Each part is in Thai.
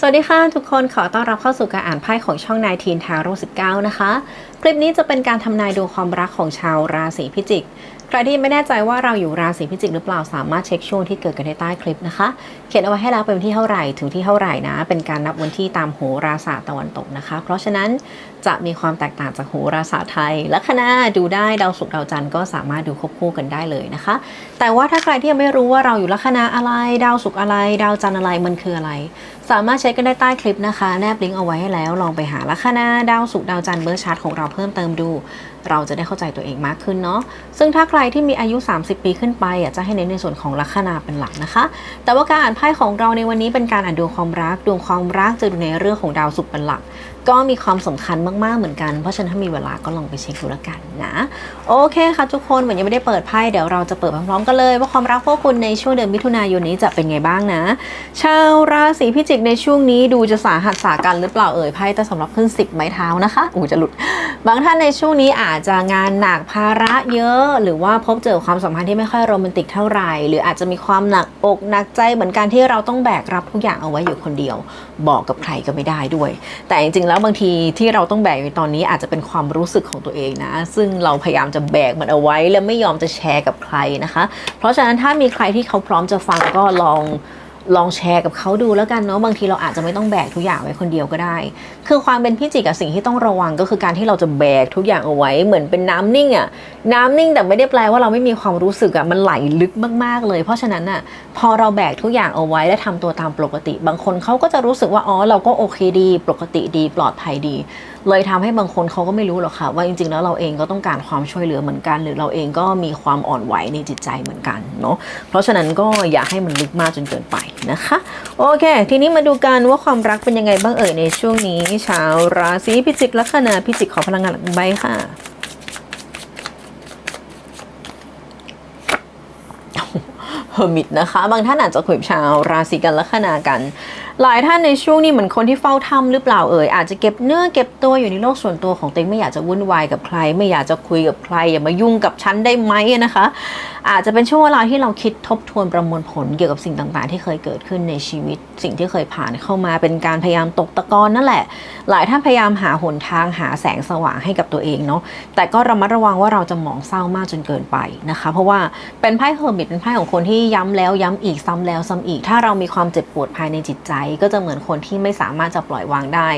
สวัสดีค่ะทุกคนขอต้อนรับเข้าสู่การอ่านไพ่ของช่องนายทีนทาโร่19 นะคะ คลิปนี้จะเป็นการทำนายดวงความรักของชาวราศีพิจิก ใครที่ไม่แน่ใจว่าเราอยู่ราศีพิจิกหรือเปล่าสามารถเช็คช่วงที่เกิดกันได้ใต้คลิปนะคะ เขียนเอาไว้ให้แล้วเป็นวันที่เท่าไหร่ถึงที่เท่าไหร่นะ เป็นการนับวันที่ตามโหราศาสตร์ตะวันตกนะคะ เพราะฉะนั้น จะมีความแตกต่างจากโหราศาสตร์ไทย ลัคนาดูได้ดาวศุกร์ดาวจันทร์ก็สามารถดูควบคู่กันได้เลยนะคะ แต่ว่าถ้าใครที่ยังไม่รู้ว่าเราอยู่ลัคนาอะไร ดาวศุกร์อะไร ดาวจันทร์อะไรมันคืออะไร สามารถเช็คกันได้ใต้คลิปนะคะ แนบลิงก์เอาไว้ให้แล้วลองไปหาลัคนาดาวศุกร์ดาวจันทร์เบอร์ชาร์ตของเราเพิ่มเติมดู เราจะได้เข้าใจตัวเองมากขึ้นเนาะซึ่งถ้าใครที่มีอายุ 30 ปีขึ้นไปอะจะให้เน้นในส่วนของลัคนาเป็นหลักนะคะ แต่ว่าการอ่านไพ่ของเราในวันนี้เป็นการอ่านดวงความรักดวงความรักจะดูในเรื่องของดาวศุกร์เป็นหลัก ก็มีความสำคัญมากๆเหมือนกัน เพราะฉะนั้นถ้ามีเวลาก็ลองไปเช็คดูแล้วกันนะ โอเคค่ะทุกคนเหมือนยังไม่ได้เปิดไพ่เดี๋ยวเราจะเปิดพร้อมๆกันเลย ว่าความรักพวกคุณในช่วงเดือนมิถุนายนนี้จะเป็นไงบ้างนะ ชาวราศีพิจิกในช่วงนี้ดูจะสาหัสสากันหรือเปล่าเอ่ยไพ่แต่สำหรับขึ้นสิบไม้เท้านะคะอูจะหลุด บางท่านในช่วงนี้อาจจะงานหนักภาระเยอะ หรือว่าพบเจอความสัมพันธ์ที่ไม่ค่อยโรแมนติกเท่าไหร่ หรืออาจจะมีความหนักอกหนักใจเหมือนกันที่เราต้องแบกรับทุกอย่างเอาไว้อยู่คนเดียว บอกกับใครก็ไม่ได้ด้วย แต่จริงๆแล้วแล้วบางทีที่เราต้องแบกอยู่ตอนนี้อาจจะเป็นความรู้สึกของตัวเองนะ ซึ่งเราพยายามจะแบกมันเอาไว้ และไม่ยอมจะแชร์กับใครนะคะ เพราะฉะนั้นถ้ามีใครที่เขาพร้อมจะฟังก็ลอง ลองแชร์กับเขาดูแล้วกันเนาะบางทีเราอาจจะไม่ต้องแบกทุกอย่างไว้คนเดียวก็ได้ คือความเป็นพิจิกกับสิ่งที่ต้องระวังก็คือการที่เราจะแบกทุกอย่างเอาไว้เหมือนเป็นน้ำนิ่งอะน้ำนิ่งแต่ไม่ได้แปลว่าเราไม่มีความรู้สึกอะมันไหลลึกมากๆเลย เพราะฉะนั้นอะพอเราแบกทุกอย่างเอาไว้และทำตัวตามปกติ บางคนเขาก็จะรู้สึกว่าอ๋อเราก็โอเคดี ปกติดี ปลอดภัยดี เลยทำให้บางคนเขาก็ไม่รู้หรอกค่ะ ว่าจริงๆแล้วเราเองก็ต้องการความช่วยเหลือเหมือนกัน หรือเราเองก็มีความอ่อนไหวในจิตใจเหมือนกันเนาะเพราะฉะนั้นก็อย่าให้มันลึกมากจนเกินไปนะคะ โอเค ทีนี้มาดูกันว่าความรักเป็นยังไงบ้างเอ่ยในช่วงนี้ ชาวราศีพิจิกลัคนาพิจิกขอพลังงานหลังใบค่ะเฮอร์มิตนะคะ บางท่านอาจจะคุยกับชาวราศีกันลัคนากันหลายท่านในช่วงนี้เหมือนคนที่เฝ้าถ้ำหรือเปล่าเอ่ยอาจจะเก็บเนื้อเก็บตัวอยู่ในโลกส่วนตัวของตัวเองไม่อยากจะวุ่นวายกับใคร ไม่อยากจะคุยกับใคร อย่ามายุ่งกับฉันได้ไหมนะคะ อาจจะเป็นช่วงเวลาที่เราคิดทบทวนประมวลผลเกี่ยวกับสิ่งต่างๆ ที่เคยเกิดขึ้นในชีวิต สิ่งที่เคยผ่านเข้ามาเป็นการพยายามตกตะกอนนั่นแหละ หลายท่านพยายามหาหนทางหาแสงสว่างให้กับตัวเองเนาะแต่ก็ระมัดระวังว่าเราจะหมองเศร้ามากจนเกินไปนะคะ เพราะว่าเป็นไพ่เฮอร์มิตเป็นไพ่ของคนที่ย้ำแล้วย้ำอีกซ้ำแล้วซ้ำอีก ถ้าเรามีความเจ็บปวดภายในจิตใจก็จะเหมือนคนที่ไม่สามารถจะปล่อยวางได้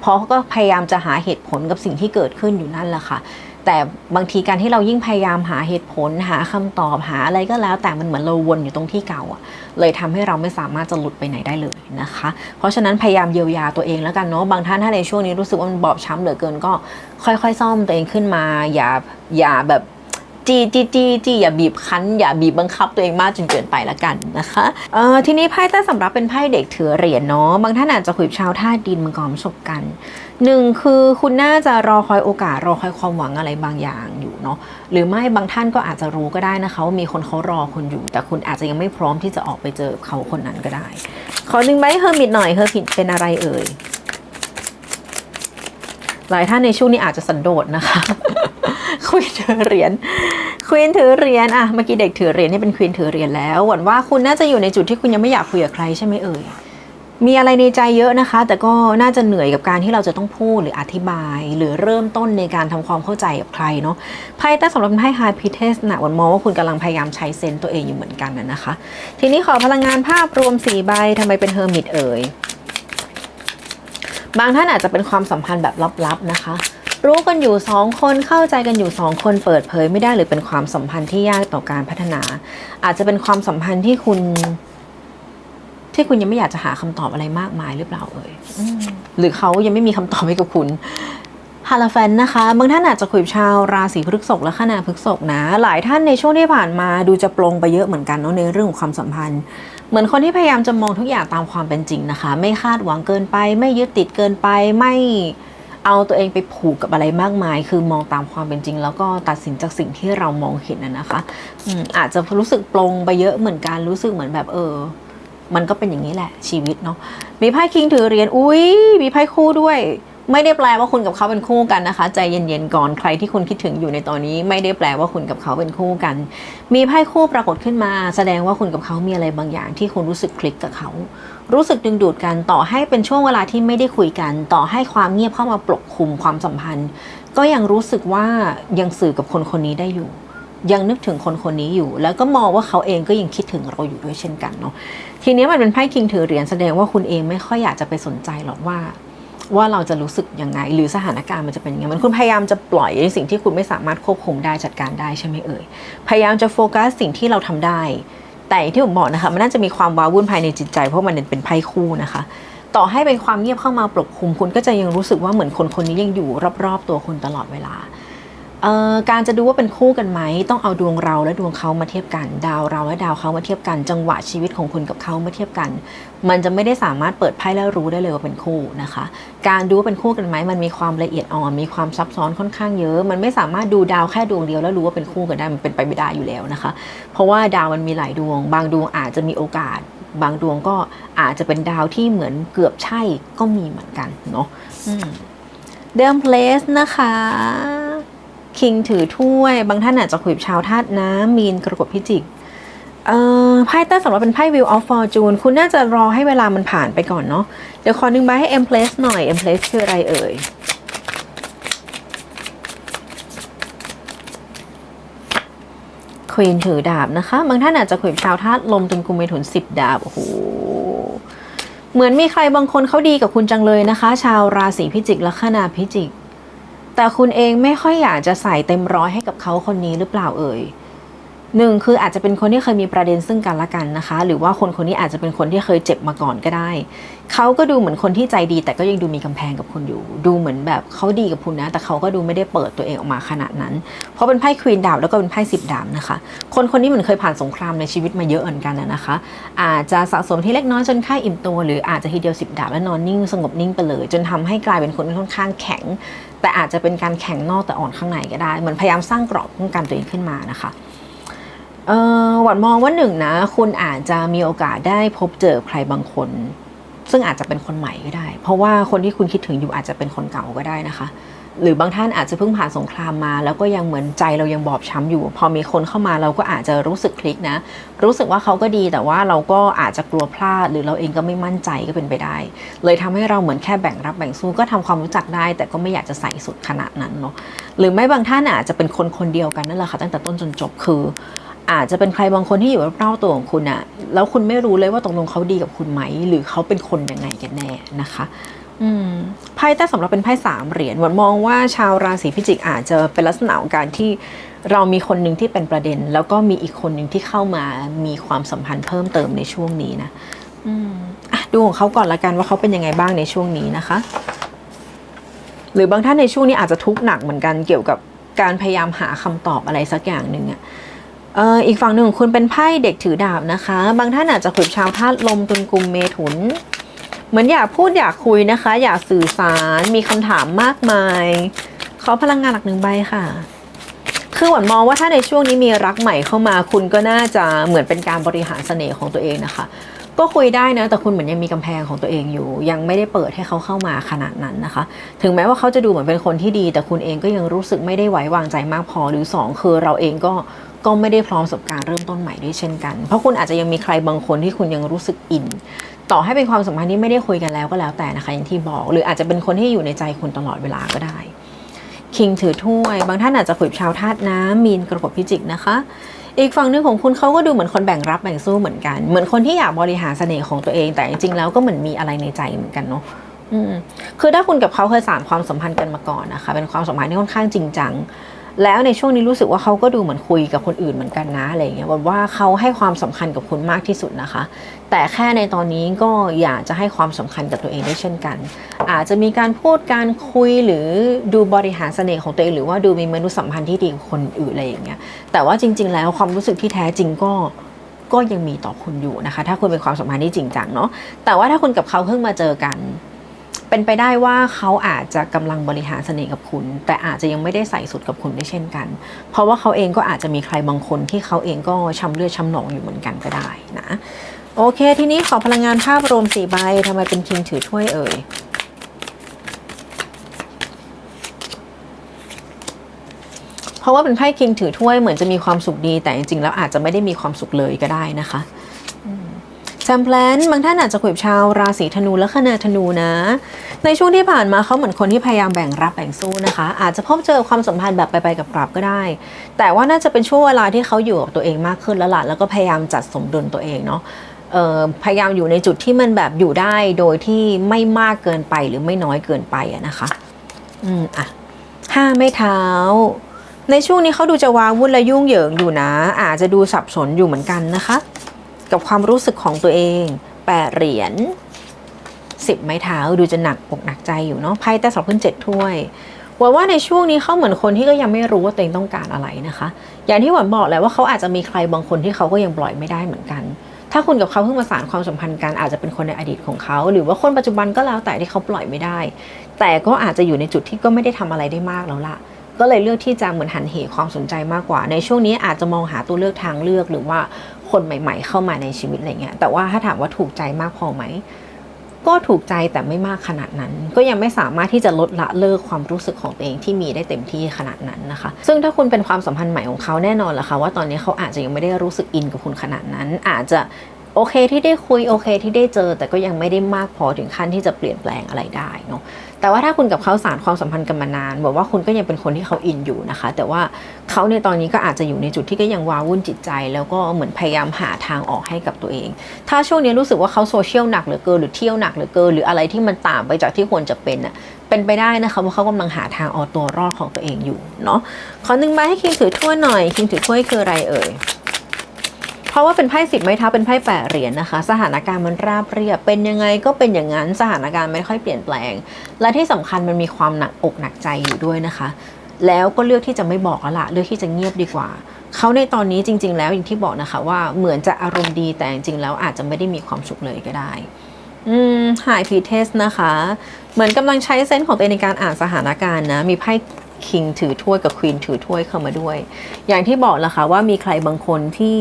เพราะก็พยายามจะหาเหตุผลกับสิ่งที่เกิดขึ้นอยู่นั่นแหละค่ะแต่บางทีการที่เรายิ่งพยายามหาเหตุผลหาคำตอบหาอะไรก็แล้ว แต่มันเหมือนเราวนอยู่ตรงที่เก่าอะเลยทำให้เราไม่สามารถจะหลุดไปไหนได้เลยนะคะ เพราะฉะนั้นพยายามเยียวยาตัวเองแล้วกันเนาะบางท่านถ้าในช่วงนี้รู้สึกว่ามันบอบช้ำเหลือเกินก็ ค่อยๆ ซ่อมตัวเองขึ้นมา อย่าอย่าแบบ จีจีจีจีอย่าบีบคั้น อย่าบีบบังคับตัวเองมากจนเกินไปละกันนะคะเออทีนี้ไพ่ใต้สำรับเป็นไพ่เด็กถือเหรียญเนาะบางท่านอาจจะคุยชาวท่าดินมังกรประสบกันหนึ่งคือคุณน่าจะรอคอยโอกาสรอคอยความหวังอะไรบางอย่างอยู่เนาะหรือไม่บางท่านก็อาจจะรู้ก็ได้นะคะว่ามีคนเขารอคุณอยู่ แต่คุณอาจจะยังไม่พร้อมที่จะออกไปเจอเขาคนนั้นก็ได้ ขอหนึ่งใบเฮอร์มิตหน่อยเฮอร์มิตเป็นอะไรเอ่ยหลายท่านในช่วงนี้อาจจะสันโดษนะคะ ควีนถือเหรียญควีนถือเหรียญอะเมื่อกี้เด็กถือเหรียญนี่เป็นควีนถือเหรียญแล้วหวังว่าคุณน่าจะอยู่ในจุดที่คุณยังไม่อยากคุยกับใครใช่ไหมเอ่ยมีอะไรในใจเยอะนะคะ แต่ก็น่าจะเหนื่อยกับการที่เราจะต้องพูดหรืออธิบาย หรือเริ่มต้นในการทำความเข้าใจกับใครเนาะไพ่แต่สำหรับไพ่ฮาร์พิเทสนะวันมองว่าคุณกำลังพยายามใช้เซนส์ตัวเองอยู่เหมือนกันนะคะ ทีนี้ขอพลังงานภาพรวม4ใบทำไมเป็นเฮอร์มิตเอ่ยบางท่านอาจจะเป็นความสัมพันธ์แบบลับๆนะคะ รู้กันอยู่สองคนเข้าใจกันอยู่สองคนเปิดเผยไม่ได้หรือเป็นความสัมพันธ์ที่ยากต่อการพัฒนา อาจจะเป็นความสัมพันธ์ที่คุณ ที่คุณยังไม่อยากจะหาคำตอบอะไรมากมายหรือเปล่าเอ่ยหรือเขายังไม่มีคำตอบให้กับคุณฮาลาแฟนนะคะบางท่านอาจจะคุยกับชาวราศีพฤษภและขนาพฤษภนะ หลายท่านในช่วงที่ผ่านมาดูจะปลงไปเยอะเหมือนกันเนาะในเรื่องของความสัมพันธ์ เหมือนคนที่พยายามจะมองทุกอย่างตามความเป็นจริงนะคะ ไม่คาดหวังเกินไป ไม่ยึดติดเกินไปไม่ เอาตัวเองไปผูกกับอะไรมากมาย คือมองตามความเป็นจริง แล้วก็ตัดสินจากสิ่งที่เรามองเห็นนะคะอืมอาจจะรู้สึกปลงไปเยอะเหมือนกันรู้สึกเหมือนแบบเออ มันก็เป็นอย่างนี้แหละชีวิตเนาะมีไพ่คิงถือเหรียญอุ้ยมีไพ่คู่ด้วยไม่ได้แปลว่าคุณกับเขาเป็นคู่กันนะคะ ใจเย็นๆก่อนใครที่คุณคิดถึงอยู่ในตอนนี้ ไม่ได้แปลว่าคุณกับเขาเป็นคู่กัน มีไพ่คู่ปรากฏขึ้นมา แสดงว่าคุณกับเขามีอะไรบางอย่างที่คุณรู้สึกคลิกกับเขา รู้สึกดึงดูดกันต่อให้เป็นช่วงเวลาที่ไม่ได้คุยกัน ต่อให้ความเงียบเข้ามาปกคลุมความสัมพันธ์ ก็ยังรู้สึกว่ายังสื่อกับคนคนนี้ได้อยู่ ยังนึกถึงคนคนนี้อยู่ แล้วก็มองว่าเขาเองก็ยังคิดถึงเราอยู่ด้วยเช่นกันเนาะทีนี้มันเป็นไพ่คิงถือเหรียญแสดงว่าคุณเองไม่ค่อยอยากจะไปสนใจหรอกว่าว่าเราจะรู้สึกยังไง หรือสถานการณ์มันจะเป็นยังไงมันคุณพยายามจะปล่อยในสิ่งที่คุณไม่สามารถควบคุมได้จัดการได้ใช่ไหมเอ่ยพยายามจะโฟกัสสิ่งที่เราทำได้ แต่อย่างที่ผมบอกนะคะมันน่าจะมีความว้าวุ่นภายในจิตใจ เพราะมันเป็นไพ่คู่นะคะ ต่อให้เป็นความเงียบเข้ามาปกคลุมคุณก็จะยังรู้สึกว่าเหมือนคนคนนี้ยังอยู่รอบๆตัวคุณตลอดเวลา การจะดูว่าเป็นคู่กันไหมต้องเอาดวงเราและดวงเขามาเทียบกัน ดาวเราและดาวเขามาเทียบกัน จังหวะชีวิตของคุณกับเขามาเทียบกัน มันจะไม่ได้สามารถเปิดไพ่แล้วรู้ได้เลยว่าเป็นคู่นะคะ การดูว่าเป็นคู่กันไหมมันมีความละเอียดอ่อนมีความซับซ้อนค่อนข้างเยอะ มันไม่สามารถดูดาวแค่ดวงเดียวแล้วรู้ว่าเป็นคู่กันได้มันเป็นไปไม่ได้อยู่แล้วนะคะ เพราะว่าดาวมันมีหลายดวง บางดวงอาจจะมีโอกาส บางดวงก็อาจจะเป็นดาวที่เหมือนเกือบใช่ก็มีเหมือนกันเนาะเดิมเพลสนะคะ คิงถือถ้วย บางท่านอาจจะคุยกับชาวธาตุน้ำมีนกรกฎพิจิกไพ่ใต้สำหรับเป็นไพ่ Wheel of Fortune คุณน่าจะรอให้เวลามันผ่านไปก่อนเนาะเดี๋ยวขอนึงใบให้ M place หน่อย M place คืออะไรเอ่ยควีนถือดาบนะคะ บางท่านอาจจะคุยกับชาวธาตุลมจนกุมเมถุนสิบดาบโอ้โหเหมือนมีใครบางคนเขาดีกับคุณจังเลยนะคะ ชาวราศีพิจิกลัคนาพิจิก แต่คุณเองไม่ค่อยอยากจะใส่เต็มร้อยให้กับเขาคนนี้หรือเปล่าเอ่ย หนึ่งคืออาจจะเป็นคนที่เคยมีประเด็นซึ่งกันและกันนะคะ หรือว่าคนคนนี้อาจจะเป็นคนที่เคยเจ็บมาก่อนก็ได้ เขาก็ดูเหมือนคนที่ใจดี แต่ก็ยังดูมีกำแพงกับคุณอยู่ ดูเหมือนแบบเขาดีกับคุณนะ แต่เขาก็ดูไม่ได้เปิดตัวเองออกมาขนาดนั้น เพราะเป็นไพ่ควีนดาบแล้วก็เป็นไพ่สิบดาบนะคะ คนคนนี้เหมือนเคยผ่านสงครามในชีวิตมาเยอะเหมือนกันนะคะ อาจจะสะสมที่เล็กน้อยจนค่ายอิ่มตัว หรืออาจจะทีเดียวสิบดาบแล้วนอนนิ่งสงบนิ่งไปเลย จนทำให้กลายเป็นคนที่ค่อนข้างแข็ง แต่อาจจะเป็นการแข็งนอกแต่อ่อนข้างในก็ได้ เหมือนพยายามสร้างกรอบป้องกันตัวเองขึ้นมานะคะ เออหวัดมองว่าหนึ่งนะ คุณอาจจะมีโอกาสได้พบเจอใครบางคน ซึ่งอาจจะเป็นคนใหม่ก็ได้ เพราะว่าคนที่คุณคิดถึงอยู่อาจจะเป็นคนเก่าก็ได้นะคะ หรือบางท่านอาจจะเพิ่งผ่านสงครามมา แล้วก็ยังเหมือนใจเรายังบอบช้ำอยู่ พอมีคนเข้ามาเราก็อาจจะรู้สึกคลิกนะ รู้สึกว่าเขาก็ดีแต่ว่าเราก็อาจจะกลัวพลาด หรือเราเองก็ไม่มั่นใจก็เป็นไปได้ เลยทำให้เราเหมือนแค่แบ่งรับแบ่งสู้ก็ทำความรู้จักได้ แต่ก็ไม่อยากจะใส่สุดขนาดนั้นเนาะหรือไม่บางท่านอาจจะเป็นคนคนเดียวกันนั่นแหละค่ะตั้งแต่ต้นจนจบคือ อาจจะเป็นใครบางคนที่อยู่รอบๆตัวของคุณอะแล้วคุณไม่รู้เลยว่าตกลงเขาดีกับคุณไหม หรือเขาเป็นคนยังไงกันแน่นะคะอืมไพ่แต่สำหรับเป็นไพ่สามเหรียญหวนมองว่าชาวราศีพิจิกอาจจะเป็นลักษณะของการที่เรามีคนหนึ่งที่เป็นประเด็น แล้วก็มีอีกคนหนึ่งที่เข้ามามีความสัมพันธ์เพิ่มเติมในช่วงนี้นะอือดูของเขาก่อนละกันว่าเขาเป็นยังไงบ้างในช่วงนี้นะคะ หรือบางท่านในช่วงนี้อาจจะทุกข์หนักเหมือนกันเกี่ยวกับการพยายามหาคำตอบอะไรสักอย่างหนึ่งอะ อีกฝั่งหนึ่งคุณเป็นไพ่เด็กถือดาบนะคะ บางท่านอาจจะคุยกับชาวธาตุลมตุลกุมเมถุน เหมือนอยากพูดอยากคุยนะคะ อยากสื่อสารมีคำถามมากมาย ขอพลังงานหลักหนึ่งใบค่ะ คือหวันมองว่าถ้าในช่วงนี้มีรักใหม่เข้ามา คุณก็น่าจะเหมือนเป็นการบริหารเสน่ห์ของตัวเองนะคะ ก็คุยได้นะแต่คุณเหมือนยังมีกำแพงของตัวเองอยู่ ยังไม่ได้เปิดให้เขาเข้ามาขนาดนั้นนะคะ ถึงแม้ว่าเขาจะดูเหมือนเป็นคนที่ดี แต่คุณเองก็ยังรู้สึกไม่ได้ไว้วางใจมากพอหรือสองคือเราเองก็ ก็ไม่ได้พร้อมสำหรับการเริ่มต้นใหม่ด้วยเช่นกัน เพราะคุณอาจจะยังมีใครบางคนที่คุณยังรู้สึกอิน ต่อให้เป็นความสัมพันธ์ที่ไม่ได้คุยกันแล้วก็แล้วแต่นะคะอย่างที่บอก หรืออาจจะเป็นคนที่อยู่ในใจคุณตลอดเวลาก็ได้คิงถือถ้วย บางท่านอาจจะคุยกับชาวธาตุน้ำมีนกรกฎพิจิกนะคะ อีกฝั่งหนึ่งของคุณเขาก็ดูเหมือนคนแบ่งรับแบ่งสู้เหมือนกัน เหมือนคนที่อยากบริหารเสน่ห์ของตัวเอง แต่จริงๆแล้วก็เหมือนมีอะไรในใจเหมือนกันเนาะคือถ้าคุณกับเขาเคยสานความสัมพันธ์กันมาก่อนนะคะ เป็นความสัมพันธ์ที่ค่อนข้างจริงจัง แล้วในช่วงนี้รู้สึกว่าเขาก็ดูเหมือนคุยกับคนอื่นเหมือนกันนะอะไรอย่างเงี้ยว่าเขาให้ความสำคัญกับคุณมากที่สุดนะคะ แต่แค่ในตอนนี้ก็อยากจะให้ความสำคัญกับตัวเองด้วยเช่นกัน อาจจะมีการพูดการคุยหรือดูบริหารเสน่ห์ของตัวเองหรือว่าดูมีมนุษยสัมพันธ์ที่ดีกับคนอื่นอะไรอย่างเงี้ยแต่ว่าจริง ๆ แล้วความรู้สึกที่แท้จริงก็ก็ยังมีต่อคุณอยู่นะคะ ถ้าคุณเป็นความสัมพันธ์ที่จริงจังเนาะแต่ว่าถ้าคุณกับเขาเพิ่งมาเจอกัน เป็นไปได้ว่าเขาอาจจะกำลังบริหารเสน่ห์กับคุณ แต่อาจจะยังไม่ได้ใส่สุดกับคุณได้เช่นกัน เพราะว่าเขาเองก็อาจจะมีใครบางคนที่เขาเองก็ช้ำเลือดช้ำหนองอยู่เหมือนกันก็ได้นะโอเค ทีนี้ขอพลังงานภาพรวมสี่ใบทำไมเป็นคิงถือถ้วยเอ่ยเพราะว่าเป็นไพ่คิงถือถ้วยเหมือนจะมีความสุขดีแต่จริงๆแล้วอาจจะไม่ได้มีความสุขเลยก็ได้นะคะ แซมแพลนบางท่านอาจจะคุยกับชาวราศีธนูและคณาธนูนะ ในช่วงที่ผ่านมาเขาเหมือนคนที่พยายามแบ่งรับแบ่งสู้นะคะ อาจจะพบเจอความสัมพันธ์แบบไปไปกับกลับก็ได้ แต่ว่าน่าจะเป็นช่วงเวลาที่เขาอยู่กับตัวเองมากขึ้นแล้วล่ะแล้วก็พยายามจัดสมดุลตัวเองเนาะพยายามอยู่ในจุดที่มันแบบอยู่ได้โดยที่ไม่มากเกินไปหรือไม่น้อยเกินไปอะนะคะอืมอะห้าไม่เท้าในช่วงนี้เขาดูจะวาวุ่นและยุ่งเหยิงอยู่นะ อาจจะดูสับสนอยู่เหมือนกันนะคะ กับความรู้สึกของตัวเองแปดเหรียญสิบไม้เท้าดูจะหนักอกหนักใจอยู่เนาะไพ่แต่สองขึ้นเจ็ดถ้วยหวังว่าในช่วงนี้เขาเหมือนคนที่ก็ยังไม่รู้ว่าตัวเองต้องการอะไรนะคะ อย่างที่หวันบอกแหละว่าเขาอาจจะมีใครบางคนที่เขาก็ยังปล่อยไม่ได้เหมือนกัน ถ้าคุณกับเขาเพิ่งมาสานความสัมพันธ์กันอาจจะเป็นคนในอดีตของเขา หรือว่าคนปัจจุบันก็แล้วแต่ที่เขาปล่อยไม่ได้ แต่ก็อาจจะอยู่ในจุดที่ก็ไม่ได้ทำอะไรได้มากแล้วล่ะ ก็เลยเลือกที่จะเหมือนหันเหความสนใจมากกว่า ในช่วงนี้อาจจะมองหาตัวเลือกทางเลือกหรือว่า คนใหม่ ๆ เข้ามาในชีวิตอะไรเงี้ยแต่ว่าถ้าถามว่าถูกใจมากพอไหมก็ถูกใจแต่ไม่มากขนาดนั้น ก็ยังไม่สามารถที่จะลดละเลิกความรู้สึกของตัวเองที่มีได้เต็มที่ขนาดนั้นนะคะ ซึ่งถ้าคุณเป็นความสัมพันธ์ใหม่ของเขาแน่นอนละค่ะว่าตอนนี้เขาอาจจะยังไม่ได้รู้สึกอินกับคุณขนาดนั้น อาจจะโอเคที่ได้คุยโอเคที่ได้เจอ แต่ก็ยังไม่ได้มากพอถึงขั้นที่จะเปลี่ยนแปลงอะไรได้เนาะ แต่ว่าถ้าคุณกับเขาสารความสัมพันธ์กันมานานบอกว่าคุณก็ยังเป็นคนที่เขาอินอยู่นะคะ แต่ว่าเขาในตอนนี้ก็อาจจะอยู่ในจุดที่ก็ยังวาวุ่นจิตใจ แล้วก็เหมือนพยายามหาทางออกให้กับตัวเอง ถ้าช่วงนี้รู้สึกว่าเขาโซเชียลหนักเหลือเกินหรือเที่ยวหนักเหลือเกินหรืออะไรที่มันต่างไปจากที่ควรจะเป็นอะเป็นไปได้นะคะว่าเขากำลังหาทางเอาตัวรอดของตัวเองอยู่เนาะขอหนึ่งใบให้คิงถือถ้วยหน่อยคิงถือถ้วยคืออะไรเอ่ย ราะว่าเป็นไพ่สิบไม้เท้าเป็นไพ่แปดเหรียญนะคะ สถานการณ์มันราบเรียบ เป็นยังไงก็เป็นอย่างนั้นสถานการณ์ไม่ค่อยเปลี่ยนแปลง และที่สำคัญมันมีความหนักอกหนักใจอยู่ด้วยนะคะ แล้วก็เลือกที่จะไม่บอกละเลือกที่จะเงียบดีกว่าเขาในตอนนี้จริง ๆ แล้วอย่างที่บอกนะคะว่าเหมือนจะอารมณ์ดีแต่จริงๆแล้วอาจจะไม่ได้มีความสุขเลยก็ได้อืมหายพีเทสนะคะ เหมือนกำลังใช้เซนส์ของตัวเองในการอ่านสถานการณ์นะ มีไพ่คิงถือถ้วยกับควีนถือถ้วยเข้ามาด้วย อย่างที่บอกแหละค่ะว่ามีใครบางคนที่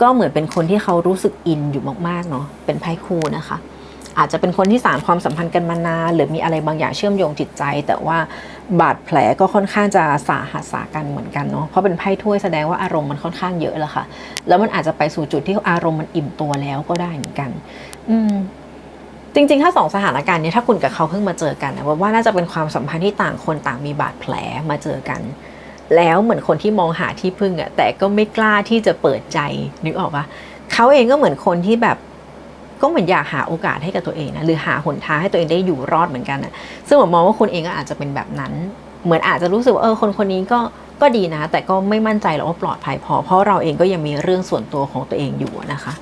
ก็เหมือนเป็นคนที่เขารู้สึกอินอยู่มากๆเนาะเป็นไพ่คู่นะคะ อาจจะเป็นคนที่สานความสัมพันธ์กันมานานหรือมีอะไรบางอย่างเชื่อมโยงจิตใจ แต่ว่าบาดแผลก็ค่อนข้างจะสาหัสสากันเหมือนกันเนาะเพราะเป็นไพ่ถ้วยแสดงว่าอารมณ์มันค่อนข้างเยอะแล้วค่ะ แล้วมันอาจจะไปสู่จุดที่อารมณ์มันอิ่มตัวแล้วก็ได้เหมือนกัน อืมจริงๆ ถ้าสองสถานการณ์นี้ถ้าคุณกับเขาเพิ่งมาเจอกันนะว่าว่าน่าจะเป็นความสัมพันธ์ที่ต่างคนต่างมีบาดแผลมาเจอกัน แล้วเหมือนคนที่มองหาที่พึ่งอะแต่ก็ไม่กล้าที่จะเปิดใจนึกออกปะเขาเองก็เหมือนคนที่แบบก็เหมือนอยากหาโอกาสให้กับตัวเองนะหรือหาหนทางให้ตัวเองได้อยู่รอดเหมือนกันอะซึ่งผมมองว่าคุณเองก็อาจจะเป็นแบบนั้น เหมือนอาจจะรู้สึกว่าเออคนคนนี้ก็ก็ดีนะ แต่ก็ไม่มั่นใจหรอกว่าปลอดภัยพอ เพราะเราเองก็ยังมีเรื่องส่วนตัวของตัวเองอยู่นะคะ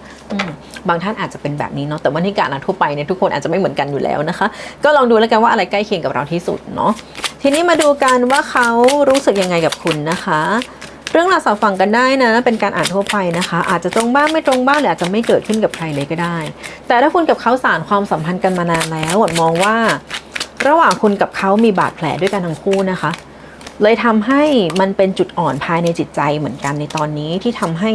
บางท่านอาจจะเป็นแบบนี้เนาะแต่ว่าที่การทั่วไปเนี่ยทุกคนอาจจะไม่เหมือนกันอยู่แล้วนะคะ ก็ลองดูแล้วกันว่าอะไรใกล้เคียงกับเราที่สุดเนาะ ทีนี้มาดูกันว่าเขารู้สึกยังไงกับคุณนะคะ เรื่องราวสอบฟังกันได้นะ เป็นการอ่านทั่วไปนะคะ อาจจะตรงบ้างไม่ตรงบ้างหรืออาจจะไม่เกิดขึ้นกับใครเลยก็ได้ แต่ถ้าคุณกับเขาสานความสัมพันธ์กันมานานแล้วมองว่า ระหว่างคุณกับเขามีบาดแผลด้วยกันทั้งคู่นะคะ เลยทำให้มันเป็นจุดอ่อนภายในจิตใจเหมือนกันในตอนนี้ที่ทำให้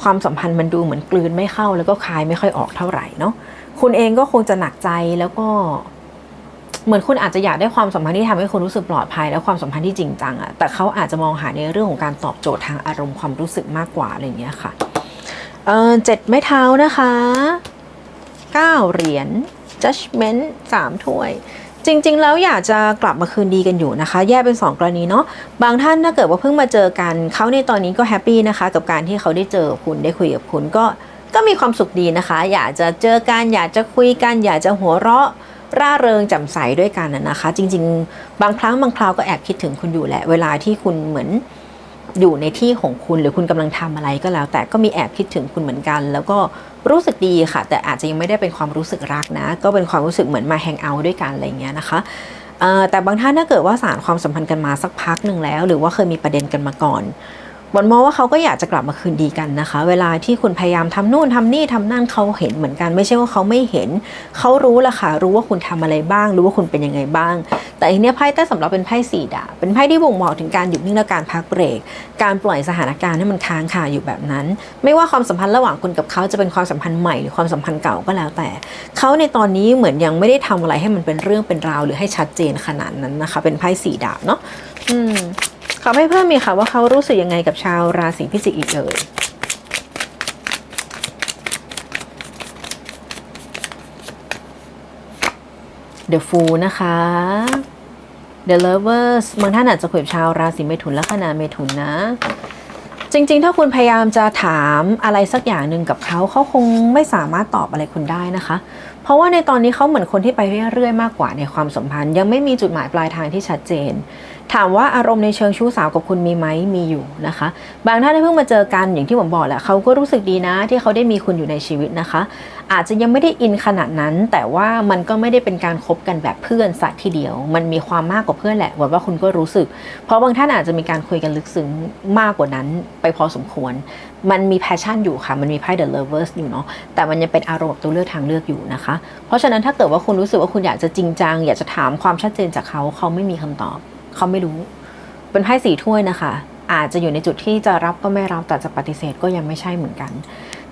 ความสัมพันธ์มันดูเหมือนกลืนไม่เข้า แล้วก็คายไม่ค่อยออกเท่าไหร่เนาะคุณเองก็คงจะหนักใจแล้วก็ เหมือนคุณอาจจะอยากได้ความสัมพันธ์ที่ทำให้คุณรู้สึกปลอดภัย และความสัมพันธ์ที่จริงจังอะแต่เขาอาจจะมองหาในเรื่องของการตอบโจทย์ทางอารมณ์ความรู้สึกมากกว่าอะไรอย่างเงี้ยค่ะเออเจ็ดไม้เท้านะคะเก้าเหรียญ judgment สามถ้วยจริง ๆ แล้วอยากจะกลับมาคืนดีกันอยู่นะคะ แยกเป็น 2 กรณีเนาะบางท่านถ้าเกิดว่าเพิ่งมาเจอกันเขาในตอนนี้ก็แฮปปี้นะคะ กับการที่เขาได้เจอคุณได้คุยกับคุณก็ก็มีความสุขดีนะคะ อยากจะเจอกันอยากจะคุยกัน อยากจะหัวเราะ ร่าเริงแจ่มใสด้วยกันนะคะ จริง ๆ บางครั้งบางคราวก็แอบคิดถึงคุณอยู่แหละ เวลาที่คุณเหมือนอยู่ในที่ของคุณหรือคุณกำลังทำอะไรก็แล้ว แต่ก็มีแอบคิดถึงคุณเหมือนกัน แล้วก็รู้สึกดีค่ะ แต่อาจจะยังไม่ได้เป็นความรู้สึกรักนะ ก็เป็นความรู้สึกเหมือนมาแฮงเอาท์ด้วยกันอะไรเงี้ยนะคะแต่บางท่านถ้าเกิดว่าสารความสัมพันธ์กันมาสักพักหนึ่งแล้ว หรือว่าเคยมีประเด็นกันมาก่อน วันมองว่าเขาก็อยากจะกลับมาคืนดีกันนะคะ เวลาที่คุณพยายามทำนู่นทำนี่ทำนั่นเขาเห็นเหมือนกัน ไม่ใช่ว่าเขาไม่เห็น เขารู้ละค่ะ รู้ว่าคุณทำอะไรบ้าง รู้ว่าคุณเป็นยังไงบ้าง แต่อันนี้ไพ่ใต้สำรับเป็นไพ่สี่ดาบเป็นไพ่ที่บ่งบอกถึงการหยุดนิ่งและการพักเบรก การปล่อยสถานการณ์ให้มันค้างคาอยู่แบบนั้น ไม่ว่าความสัมพันธ์ระหว่างคุณกับเขาจะเป็นความสัมพันธ์ใหม่หรือความสัมพันธ์เก่าก็แล้วแต่ เขาในตอนนี้เหมือนยังไม่ได้ทำอะไรให้มันเป็นเรื่องเป็นราวหรือให้ชัดเจนขนาดนั้นนะคะ เป็นไพ่สี่ดาบเนาะอืม เขาไม่เพิ่มมีค่ะว่าเขารู้สึกยังไงกับชาวราศีพิจิกอีกเลยเดอะฟูนะคะ The Lovers บางท่านอาจจะคุยกัชาวราศีเมถุนและคณะเมถุนนะ จริง ๆ ถ้าคุณพยายามจะถามอะไรสักอย่างหนึ่งกับเขา เขาคงไม่สามารถตอบอะไรคุณได้นะคะ ราะว่าในตอนนี้เขาเหมือนคนที่ไปเรื่อยๆมากกว่าในความสัมพันธ์ ยังไม่มีจุดหมายปลายทางที่ชัดเจน ถามว่าอารมณ์ในเชิงชู้สาวกับคุณมีไหมมีอยู่นะคะ บางท่านที่เพิ่งมาเจอกันอย่างที่ผมบอกแหละเขาก็รู้สึกดีนะที่เขาได้มีคุณอยู่ในชีวิตนะคะ อาจจะยังไม่ได้อินขนาดนั้น แต่ว่ามันก็ไม่ได้เป็นการคบกันแบบเพื่อนสัตว์ทีเดียว มันมีความมากกว่าเพื่อนแหละหวังว่าคุณก็รู้สึก เพราะบางท่านอาจจะมีการคุยกันลึกซึ้งมากกว่านั้น ไปพอสมควร มันมีแพชชั่นอยู่ค่ะ มันมีไพ่ The Lovers อยู่เนาะ แต่มันยังเป็นอารมณ์ตัวเลือกทางเลือกอยู่นะคะ เพราะฉะนั้นถ้าเกิดว่าคุณรู้สึกว่าคุณอยากจะจริงจัง อยากจะถามความชัดเจนจากเขา เขาไม่มีคำตอบ เขาไม่รู้ เป็นไพ่สีถ้วยนะคะ อาจจะอยู่ในจุดที่จะรับก็ไม่รับ แต่จะปฏิเสธก็ยังไม่ใช่เหมือนกัน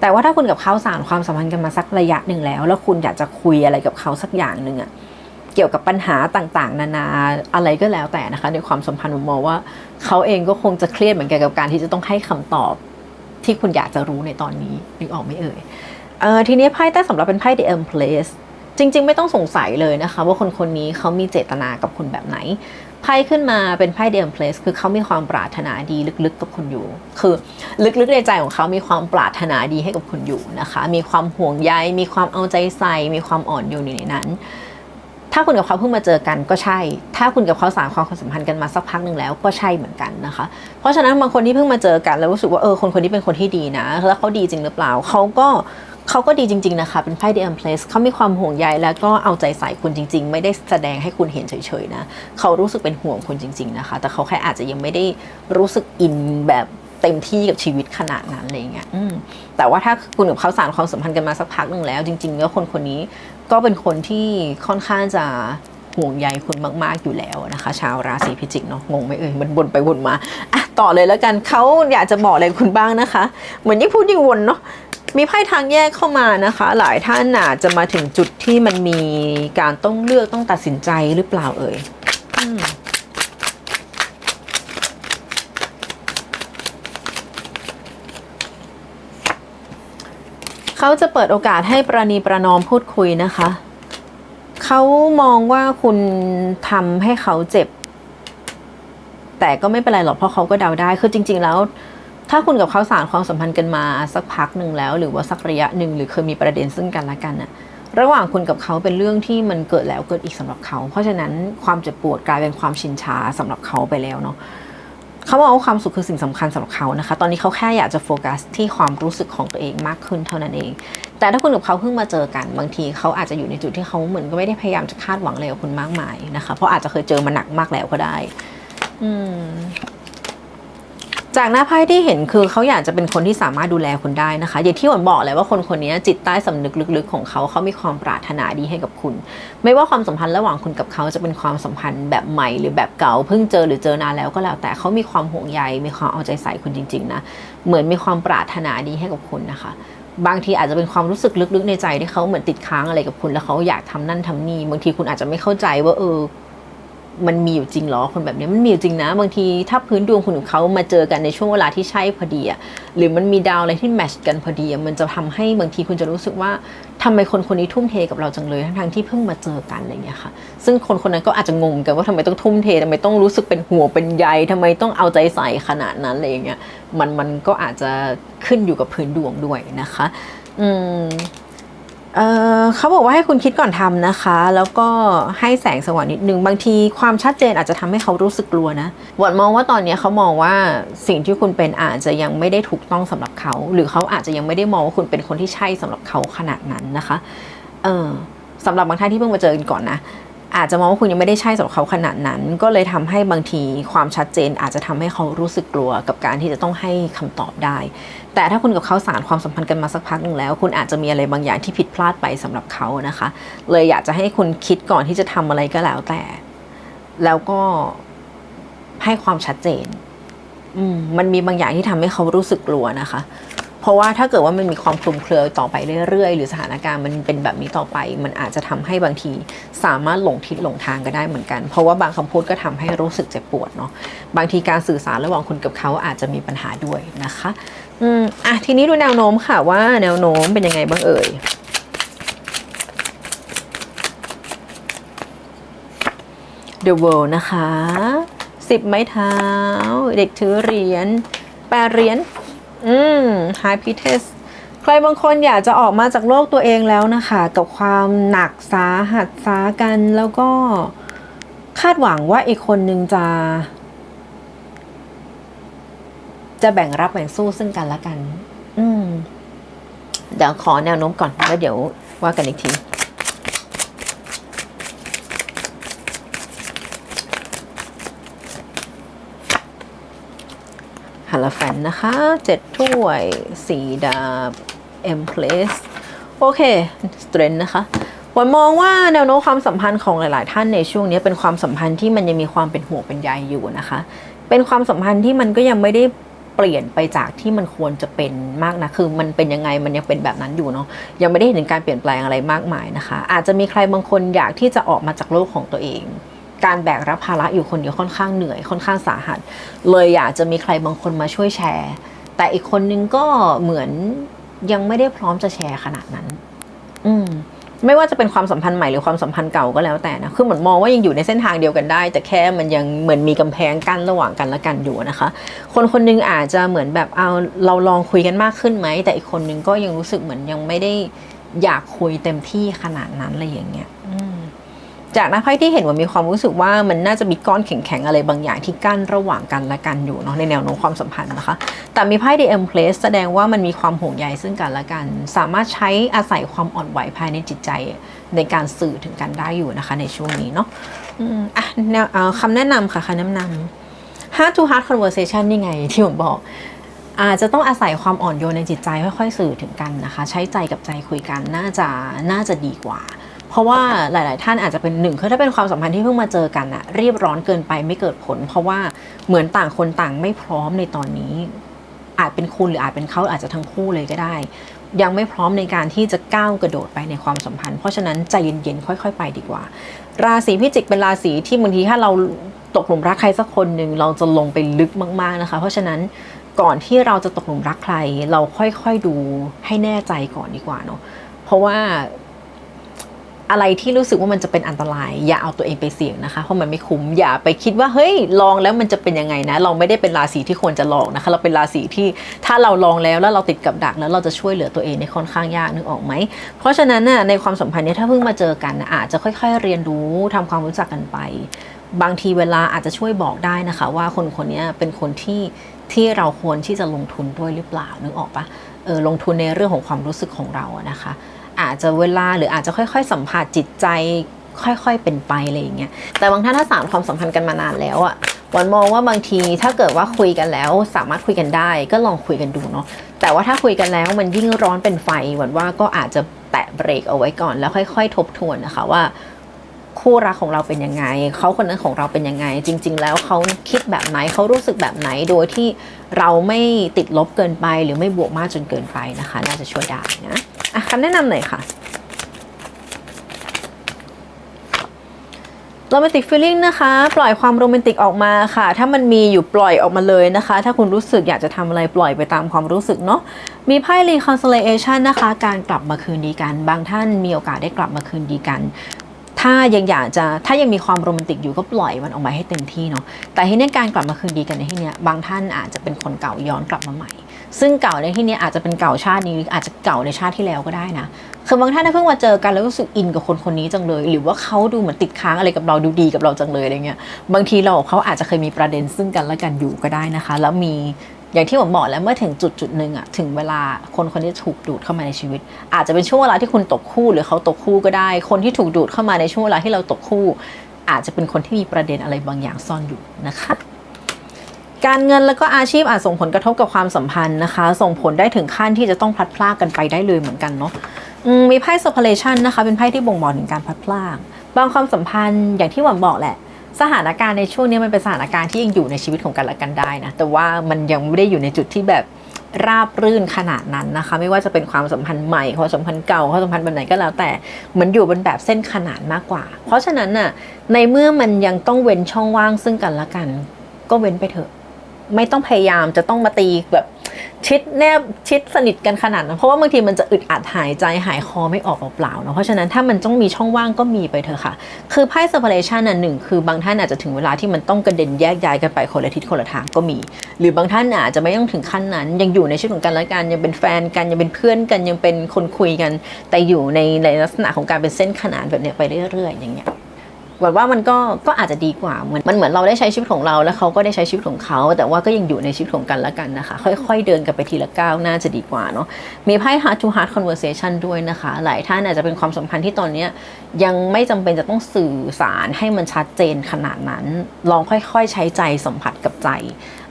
แต่ว่าถ้าคุณกับเขาสานความสัมพันธ์กันมาสักระยะหนึ่งแล้ว แล้วคุณอยากจะคุยอะไรกับเขาสักอย่างหนึ่งอะเกี่ยวกับปัญหาต่างๆ นานาอะไรก็แล้วแต่นะคะ ในความสัมพันธ์ผมมองว่า เขาเองก็คงจะเครียดเหมือนกันกับการที่จะต้องให้คำตอบ ที่คุณอยากจะรู้ในตอนนี้นึกออกไหม่เอ่ยเออทีนี้ไพ่ใต้สำหรับเป็นไพ่ The Empress จริง ๆ ไม่ต้องสงสัยเลยนะคะ ว่าคนคนนี้เขามีเจตนากับคุณแบบไหนไพ่ขึ้นมาเป็นไพ่ The Empress คือเขามีความปรารถนาดีลึกๆกับคุณอยู่ คือลึกๆในใจของเขามีความปรารถนาดีให้กับคุณอยู่นะคะ มีความห่วงใยมีความเอาใจใส่ มีความอ่อนโยนอยู่ในนั้น ถ้าคุณกับเขาเพิ่งมาเจอกันก็ใช่ ถ้าคุณกับเขาสานความสัมพันธ์กันมาสักพักหนึ่งแล้วก็ใช่เหมือนกันนะคะ เพราะฉะนั้นบางคนที่เพิ่งมาเจอกันแล้วรู้สึกว่าเออคนคนนี้เป็นคนที่ดีนะ แล้วเขาดีจริงหรือเปล่าเขาก็เขาก็ดีจริง ๆ นะคะ เป็นไพ่ The Empress เขามีความห่วงใยแล้วก็เอาใจใส่คุณจริง ๆ ไม่ได้แสดงให้คุณเห็นเฉยๆนะเขารู้สึกเป็นห่วงคุณจริง ๆ นะคะ แต่เขาแค่อาจจะยังไม่ได้รู้สึกอินแบบเต็มที่กับชีวิตขนาดนั้นอะไรเงี้ยอืมแต่ว่าถ้าคุณกับเขาสานความสัมพันธ์กันมาสักพักหนึ่งแล้ว จริงๆแล้วคนคนนี้ ก็เป็นคนที่ค่อนข้างจะห่วงใยคุณมาก ๆ อยู่แล้วนะคะ ชาวราศีพิจิกเนาะงงไหมเอ่ยมันวนไปวนมาอะต่อเลยแล้วกันเขาอยากจะบอกอะไรคุณบ้างนะคะ เหมือนยิ่งพูดยิ่งวนเนาะมีไพ่ทางแยกเข้ามานะคะ หลายท่านอาจจะมาถึงจุดที่มันมีการต้องเลือกต้องตัดสินใจหรือเปล่าเอ่ยอืม เขาจะเปิดโอกาสให้ประนีประนอมพูดคุยนะคะ เขามองว่าคุณทำให้เขาเจ็บ แต่ก็ไม่เป็นไรหรอกเพราะเขาก็เดาได้ คือจริง ๆ แล้ว ถ้าคุณกับเขาสานความสัมพันธ์กันมาสักพักหนึ่งแล้ว หรือว่าสักระยะหนึ่งหรือเคยมีประเด็นซึ่งกันและกันอะระหว่างคุณกับเขาเป็นเรื่องที่มันเกิดแล้วเกิดอีกสำหรับเขา เพราะฉะนั้นความเจ็บปวดกลายเป็นความชินชาสำหรับเขาไปแล้วเนาะ เขาบอกว่าความสุขคือสิ่งสำคัญสำหรับเขานะคะ ตอนนี้เขาแค่อยากจะโฟกัสที่ความรู้สึกของตัวเองมากขึ้นเท่านั้นเอง แต่ถ้าคุณกับเขาเพิ่งมาเจอกัน บางทีเขาอาจจะอยู่ในจุดที่เขาเหมือนก็ไม่ได้พยายามจะคาดหวังอะไรกับคุณมากมายนะคะ เพราะอาจจะเคยเจอมาหนักมากแล้วก็ได้ อืม จากหน้าไพ่ที่เห็นคือเขาอยากจะเป็นคนที่สามารถดูแลคุณได้นะคะ อย่างที่หวนบอกเลยว่าคนคนนี้จิตใต้สำนึกลึกๆของเขาเขามีความปรารถนาดีให้กับคุณ ไม่ว่าความสัมพันธ์ระหว่างคุณกับเขาจะเป็นความสัมพันธ์แบบใหม่หรือแบบเก่าเพิ่งเจอหรือเจอนานแล้วก็แล้วแต่เขามีความห่วงใยมีความเอาใจใส่คุณจริงๆนะเหมือนมีความปรารถนาดีให้กับคุณนะคะบางทีอาจจะเป็นความรู้สึกลึกๆในใจที่เขาเหมือนติดค้างอะไรกับคุณแล้วเขาอยากทำนั่นทำนี่บางทีคุณอาจจะไม่เข้าใจว่าเออ มันมีอยู่จริงเหรอคนแบบนี้มันมีอยู่จริงนะ บางทีถ้าพื้นดวงคุณกับเขามาเจอกันในช่วงเวลาที่ใช่พอดีอะหรือมันมีดาวอะไรที่แมชกันพอดีมันจะทำให้บางทีคุณจะรู้สึกว่าทำไมคนคนนี้ทุ่มเทกับเราจังเลยทั้งที่เพิ่งมาเจอกันอะไรอย่างเงี้ยค่ะ ซึ่งคนคนนั้นก็อาจจะงงกันว่าทำไมต้องทุ่มเททำไมต้องรู้สึกเป็นห่วเป็นใยทำไมต้องเอาใจใส่ขนาดนั้นอะไรอย่างเงี้ยมันมันก็อาจจะขึ้นอยู่กับพื้นดวงด้วยนะคะ อืม เเขาบอกว่าให้คุณคิดก่อนทำนะคะ แล้วก็ให้แสงสว่างนิดนึง บางทีความชัดเจนอาจจะทำให้เขารู้สึกกลัวนะหวนมองว่าตอนนี้เขามองว่าสิ่งที่คุณเป็นอาจจะยังไม่ได้ถูกต้องสำหรับเขา หรือเขาอาจจะยังไม่ได้มองว่าคุณเป็นคนที่ใช่สำหรับเขาขนาดนั้นนะคะ เออสำหรับบางท่านที่เพิ่งมาเจอกันก่อนนะ อาจจะมองว่าคุณยังไม่ได้ใช่สำหรับเขาขนาดนั้น ก็เลยทำให้บางทีความชัดเจน อาจจะทำให้เขารู้สึกกลัวกับการที่จะต้องให้คำตอบได้ แต่ถ้าคุณกับเขาสารความสัมพันธ์กันมาสักพักหนึ่งแล้ว คุณอาจจะมีอะไรบางอย่างที่ผิดพลาดไปสำหรับเขานะคะ เลยอยากจะให้คุณคิดก่อนที่จะทำอะไรก็แล้วแต่ แล้วก็ให้ความชัดเจนอืมมันมีบางอย่างที่ทำให้เขารู้สึกกลัวนะคะ เพราะว่าถ้าเกิดว่ามันมีความคลุมเครือต่อไปเรื่อยๆ หรือสถานการณ์มันเป็นแบบนี้ต่อไป มันอาจจะทำให้บางทีสามารถหลงทิศหลงทางก็ได้เหมือนกัน เพราะว่าบางคำพูดก็ทำให้รู้สึกเจ็บปวดเนาะบางทีการสื่อสารระหว่างคุณกับเขาอาจจะมีปัญหาด้วยนะคะอืมอะทีนี้ดูแนวโน้มค่ะว่าแนวโน้มเป็นยังไงบ้างเอ่ย The World นะคะสิบไม้เท้า เด็กถือเหรียญแปดเหรียญ อืม High p i t e s ใครบางคนอยากจะออกมาจากโลกตัวเองแล้วนะคะ กับความหนักสาหัสสากันแล้วก็คาดหวังว่าอีกคนนึงจะ จะแบ่งรับแบ่งสู้ซึ่งกันและกัน อืม เดี๋ยวขอแนวโน้มก่อน แล้วเดี๋ยวว่ากันอีกที ฮาลาแฟนนะคะเจ็ดถ้วยสีดาบ M place โอเค strength นะคะวันมองว่าแนวโน้มความสัมพันธ์ของหลาย ๆ ท่านในช่วงนี้เป็นความสัมพันธ์ที่มันยังมีความเป็นห่วงเป็นใยอยู่นะคะ เป็นความสัมพันธ์ที่มันก็ยังไม่ได้เปลี่ยนไปจากที่มันควรจะเป็นมากนะคือมันเป็นยังไงมันยังเป็นแบบนั้นอยู่เนาะยังไม่ได้เห็นการเปลี่ยนแปลงอะไรมากมายนะคะ อาจจะมีใครบางคนอยากที่จะออกมาจากโลกของตัวเอง การแบกรับภาระอยู่คนเดียวค่อนข้างเหนื่อยค่อนข้างสาหัส เลยอยากจะมีใครบางคนมาช่วยแชร์ แต่อีกคนนึงก็เหมือนยังไม่ได้พร้อมจะแชร์ขนาดนั้น อืมไม่ว่าจะเป็นความสัมพันธ์ใหม่หรือความสัมพันธ์เก่าก็แล้วแต่นะ คือเหมือนมองว่ายังอยู่ในเส้นทางเดียวกันได้ แต่แค่มันยังเหมือนมีกำแพงกั้นระหว่างกันและกันอยู่นะคะ คนคนหนึงอาจจะเหมือนแบบเอาเราลองคุยกันมากขึ้นไหม แต่อีกคนนึงก็ยังรู้สึกเหมือนยังไม่ได้อยากคุยเต็มที่ขนาดนั้นอะไรอย่างเงี้ย จากน้าไพ่ที่เห็นว่ามีความรู้สึกว่ามันน่าจะมีก้อนแข็งๆอะไรบางอย่างที่กั้นระหว่างกันและกันอยู่เนาะในแนวโน้มความสัมพันธ์นะคะ แต่มีไพ่ The Empress แสดงว่ามันมีความห่วงใยซึ่งกันและกัน สามารถใช้อาศัยความอ่อนไหวภายในจิตใจในการสื่อถึงกันได้อยู่นะคะ ในช่วงนี้เนาะอืมอะแนวเอาคำแนะนำค่ะคำแนะนำ heart to heart conversation นี่ไงที่ผมบอกอาจจะต้องอาศัยความอ่อนโยนในจิตใจค่อยๆสื่อถึงกันนะคะ ใช้ใจกับใจคุยกันน่าจะน่าจะดีกว่า เพราะว่าหลาย ๆ ท่านอาจจะเป็นหนึ่งคือถ้าเป็นความสัมพันธ์ที่เพิ่งมาเจอกันอะรีบร้อนเกินไปไม่เกิดผล เพราะว่าเหมือนต่างคนต่างไม่พร้อมในตอนนี้ อาจเป็นคุณหรืออาจเป็นเขาอาจจะทั้งคู่เลยก็ได้ ยังไม่พร้อมในการที่จะก้าวกระโดดไปในความสัมพันธ์ เพราะฉะนั้นใจเย็น ๆ ค่อย ๆ ไปดีกว่า ราศีพิจิกเป็นราศีที่บางทีถ้าเราตกหลุมรักใครสักคนหนึ่งเราจะลงไปลึกมาก ๆ นะคะ เพราะฉะนั้นก่อนที่เราจะตกหลุมรักใคร เราค่อย ๆ ดูให้แน่ใจก่อนดีกว่าเนาะเพราะว่า อะไรที่รู้สึกว่ามันจะเป็นอันตราย อย่าเอาตัวเองไปเสี่ยงนะคะเพราะมันไม่คุ้มอย่าไปคิดว่าเฮ้ยลองแล้วมันจะเป็นยังไงนะ เราไม่ได้เป็นราศีที่ควรจะลองนะคะ เราเป็นราศีที่ถ้าเราลองแล้วแล้วเราติดกับดักแล้วเราจะช่วยเหลือตัวเองในค่อนข้างยากนึกออกไหมเพราะฉะนั้นน่ะในความสัมพันธ์เนี้ถ้าเพิ่งมาเจอกันนะอาจจะค่อย ๆ เรียนรู้ทำความรู้จักกันไป บางทีเวลาอาจจะช่วยบอกได้นะคะ ว่าคนคนนี้เป็นคนที่ที่เราควรที่จะลงทุนด้วยหรือเปล่านึกออกปะเออลงทุนในเรื่องของความรู้สึกของเราอะนะคะ อาจจะเวลาหรืออาจจะค่อย ๆ สัมผัสจิตใจค่อยๆเป็นไปอะไรอย่างเงี้ย แต่บางท่านถ้าสามความสัมพันธ์กันมานานแล้วอะวันมองว่าบางทีถ้าเกิดว่าคุยกันแล้วสามารถคุยกันได้ ก็ลองคุยกันดูเนาะ แต่ว่าถ้าคุยกันแล้วมันยิ่งร้อนเป็นไฟวันว่าก็อาจจะแตะเบรกเอาไว้ก่อน แล้วค่อย ๆ ทบทวนนะคะว่า คู่รักของเราเป็นยังไง เขาคนนั้นของเราเป็นยังไง จริง ๆ แล้วเขาคิดแบบไหนเขารู้สึกแบบไหนโดยที่เราไม่ติดลบเกินไป หรือไม่บวกมากจนเกินไปนะคะ น่าจะช่วยได้นะ อะคำแนะนำหน่อยค่ะ โรแมนติกฟีลลิ่งนะคะ ปล่อยความโรแมนติกออกมาค่ะ ถ้ามันมีอยู่ปล่อยออกมาเลยนะคะ ถ้าคุณรู้สึกอยากจะทำอะไรปล่อยไปตามความรู้สึกเนาะ มีไพ่ reconciliation นะคะ การกลับมาคืนดีกัน บางท่านมีโอกาสได้กลับมาคืนดีกัน ถ้ายังอยากจะ ถ้ายังมีความโรแมนติกอยู่ก็ปล่อยมันออกมาให้เต็มที่เนาะ แต่ที่นี่การกลับมาคืนดีกันในที่นี้บางท่านอาจจะเป็นคนเก่าย้อนกลับมาใหม่ ซึ่งเก่าในที่นี้อาจจะเป็นเก่าชาตินี้อาจจะเก่าในชาติที่แล้วก็ได้นะคือบางท่านถ้าเพิ่งมาเจอกันแล้วรู้สึกอินกับคนคนนี้จังเลย หรือว่าเขาดูเหมือนติดค้างอะไรกับเราดูดีกับเราจังเลยอะไรเงี้ยบางทีเราเขาอาจจะเคยมีประเด็นซึ่งกันและกันอยู่ก็ได้นะคะ แล้วมีอย่างที่ผมบอกแล้วเมื่อถึงจุดจุดหนึ่งอะถึงเวลาคนคนนี้ถูกดูดเข้ามาในชีวิต อาจจะเป็นช่วงเวลาที่คุณตกคู่หรือเขาตกคู่ก็ได้ คนที่ถูกดูดเข้ามาในช่วงเวลาที่เราตกคู่ อาจจะเป็นคนที่มีประเด็นอะไรบางอย่างซ่อนอยู่นะคะ การเงินแล้วก็อาชีพอาจส่งผลกระทบกับความสัมพันธ์นะคะ ส่งผลได้ถึงขั้นที่จะต้องพลัดพรากกันไปได้เลยเหมือนกันเนาะมีไพ่ separation นะคะ เป็นไพ่ที่บ่งบอกถึงการพลัดพราก บางความสัมพันธ์อย่างที่หวันบอกแหละ สถานการณ์ในช่วงนี้มันเป็นสถานการณ์ที่ยังอยู่ในชีวิตของกันและกันได้นะ แต่ว่ามันยังไม่ได้อยู่ในจุดที่แบบราบรื่นขนาดนั้นนะคะ ไม่ว่าจะเป็นความสัมพันธ์ใหม่ความสัมพันธ์เก่าความสัมพันธ์แบบไหนก็แล้วแต่เหมันอยู่บนแบบเส้นขนานมากกว่า เพราะฉะนั้นน่ะในเมื่อมันยังต้องเว้นช่องว่างซึ่งกันและกัน ก็เว้นไปเถอะ ไม่ต้องพยายามจะต้องมาตีแบบชิดแนบชิดสนิทกันขนาดนั้นเพราะว่าบางทีมันจะอึดอัดหายใจหายคอไม่ออกเปล่าๆเนาะเพราะฉะนั้นถ้ามันต้องมีช่องว่างก็มีไปเถอะค่ะ คือไพ่ separation น่ะหนึ่งคือบางท่านอาจจะถึงเวลาที่มันต้องกระเด็นแยกย้ายกันไปคนละทิศคนละทางก็มี หรือบางท่านอาจจะไม่ต้องถึงขั้นนั้น ยังอยู่ในชีวิตของกันและกันยังเป็นแฟนกันยังเป็นเพื่อนกันยังเป็นคนคุยกัน แต่อยู่ในในลักษณะของการเป็นเส้นขนานแบบเนี้ยไปเรื่อยๆ อย่างเงี้ย วังว่ามันก็ก็อาจจะดีกว่าเหมือนมันเหมือนเราได้ใช้ชีวิตของเราแล้วเขาก็ได้ใช้ชีวิตของเขา แต่ว่าก็ยังอยู่ในชีวิตของกันและกันนะคะ ค่อยๆ เดินกันไปทีละก้าวน่าจะดีกว่าเนาะมีไพ่ heart to heart conversation ด้วยนะคะ หลายท่านอาจจะเป็นความสัมพันธ์ที่ตอนนี้ยยังไม่จำเป็นจะต้องสื่อสารให้มันชัดเจนขนาดนั้น ลองค่อยๆ ใช้ใจสัมผัสกับใจ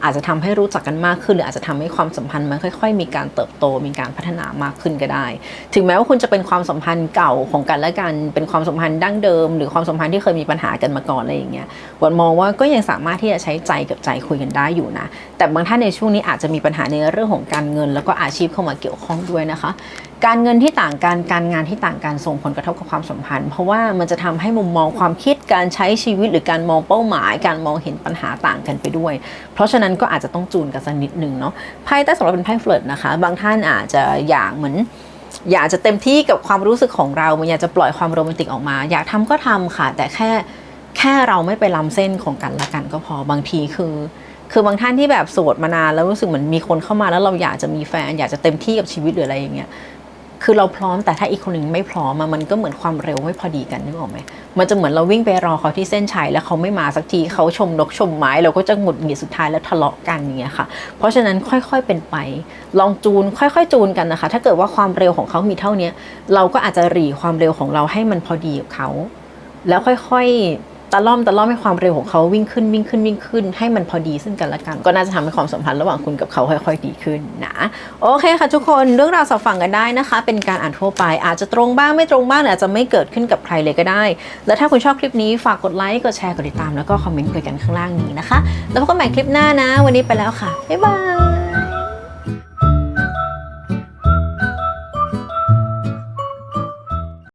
อาจจะทำให้รู้จักกันมากขึ้น หรืออาจจะทำให้ความสัมพันธ์มันค่อย ๆ มีการเติบโตมีการพัฒนามากขึ้นก็ได้ ถึงแม้ว่าคุณจะเป็นความสัมพันธ์เก่าของกันและกันเป็นความสัมพันธ์ดั้งเดิม หรือความสัมพันธ์ที่เคยมีปัญหากันมาก่อนอะไรอย่างเงี้ยวันมองว่าก็ยังสามารถที่จะใช้ใจกับใจคุยกันได้อยู่นะ แต่บางท่านในช่วงนี้อาจจะมีปัญหาในเรื่องของการเงิน แล้วก็อาชีพเข้ามาเกี่ยวข้องด้วยนะคะ การเงินที่ต่างกันการงานที่ต่างกันส่งผลกระทบกับความสัมพันธ์ เพราะว่ามันจะทำให้มุมมองความคิดการใช้ชีวิตหรือการมองเป้าหมาย การมองเห็นปัญหาต่างกันไปด้วย เพราะฉะนั้นก็อาจจะต้องจูนกันสักนิดหนึ่งเนาะไพ่ใต้สำหรับเป็นไพ่เฟลิร์ตนะคะ บางท่านอาจจะอยากเหมือนอยากจะเต็มที่กับความรู้สึกของเรามันอยากจะปล่อยความโรแมนติกออกมา อยากทำก็ทำค่ะ แต่แค่แค่เราไม่ไปล้ำเส้นของกันและกันก็พอบางทีคือ คือบางท่านที่แบบโสดมานานแล้วรู้สึกเหมือนมีคนเข้ามาแล้วเราอยากจะมีแฟน อยากจะเต็มที่กับชีวิตหรืออะไรอย่างเงี้ยคือเราพร้อมแต่ถ้าอีกคนหนึ่งไม่พร้อมมันก็เหมือนความเร็วไม่พอดีกันนึกออกไหมมันจะเหมือนเราวิ่งไปรอเขาที่เส้นชัยแล้วเขาไม่มาสักทีเขาชมนกชมไม้เราก็จะหงุดหงิดสุดท้ายแล้วทะเลาะกันอย่างเงี้ยค่ะ เพราะฉะนั้นค่อยๆเป็นไป ลองจูนค่อยๆจูนกันนะคะ ถ้าเกิดว่าความเร็วของเขามีเท่าเนี้ยเราก็อาจจะหรี่ความเร็วของเราให้มันพอดีกับเขา แล้วค่อยๆ ตะล่อมตะล่อมให้ความเร็วของเขาวิ่งขึ้นวิ่งขึ้นวิ่งขึ้น ให้มันพอดีซึ่งกันและกัน ก็น่าจะทำให้ความสัมพันธ์ระหว่างคุณกับเขาค่อยๆดีขึ้นนะโอเคค่ะทุกคนเรื่องราวสอบฟังกันได้นะคะ เป็นการอ่านทั่วไป อาจจะตรงบ้างไม่ตรงบ้างออาจจะไม่เกิดขึ้นกับใครเลยก็ได้ แล้วถ้าคุณชอบคลิปนี้ฝากกดไลค์กดแชร์กดติดตามแล้วก็คอมเมนต์คุยกันข้างล่างนี้นะคะ แล้วพบกันใหม่คลิปหน้านะ วันนี้ไปแล้วค่ะบ๊ายบาย